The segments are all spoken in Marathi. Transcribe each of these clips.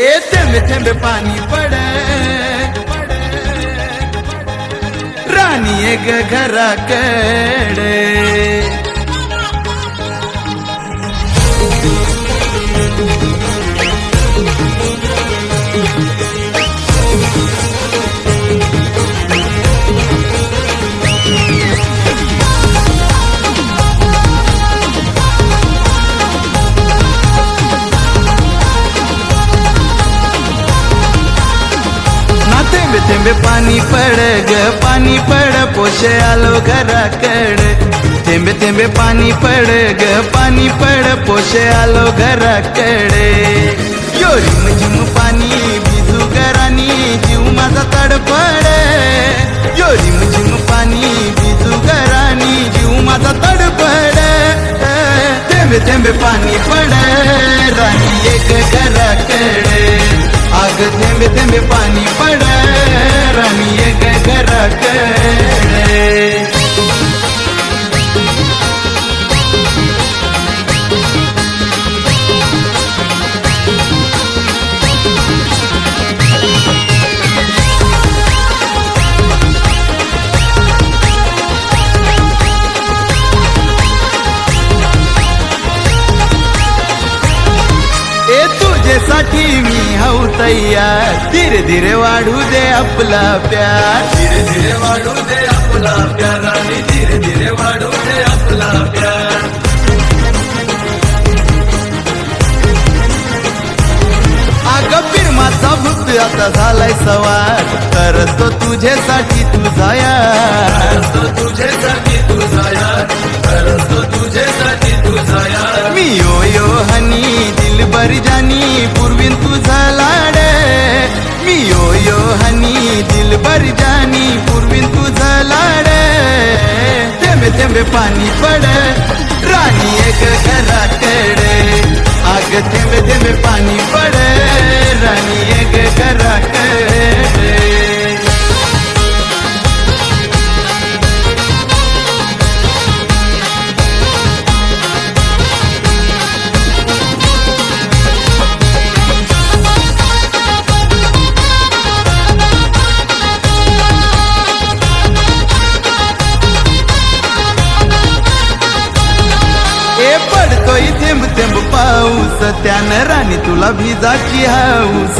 ए थेंबे थेंबे पाणी पड राणी एक घराकडे थेंबे पाणी पड ग पाणी पड पोशे आलो घराकडे थेंबे थेंबे पाणी पड ग पाणी पड पोशे आलो घराकडे यो झिम पाणी भिजू घरानी, जीव माझा तडपड यो रिम झिम पाणी भिजू घरानी, जीव माझा तडपड थेंबे थेंबे पड राणी एक घराकडे आग थेंबे थेंबे पाणी पड घराकडे तुझ्यासाठी मी हाऊ तयार. धीरे धीरे वाढू दे आपला प्यार. धीरे धीरे वाढू दे आपला प्यार आणि धीरे धीरे वाढू दे आपला प्यार. अग फिरमाचा भूत आता झालाय सवार. खरंच तो तुझ्यासाठी तुझा यार. तो तुझ्यासाठी तुझा यार. पाणी पड. राणी एक घरा पडतोय थेंब थेंब पाऊस. त्यानं राणी तुला भिजाची हाऊस.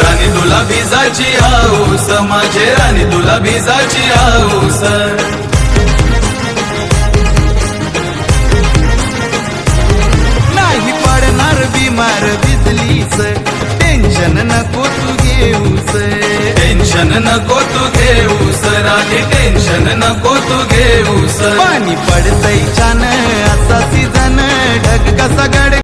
राणी तुला भिजाची हाऊस. माझे राणी तुला भिजाची हाऊस. नाही पडणार बिमार भिजलीस टेन्शन नको तू घेऊस. टेन्शन नको तू घेऊस. राणी टेन्शन नको तू घेऊस. पाणी पडतय छान ढग कसा गड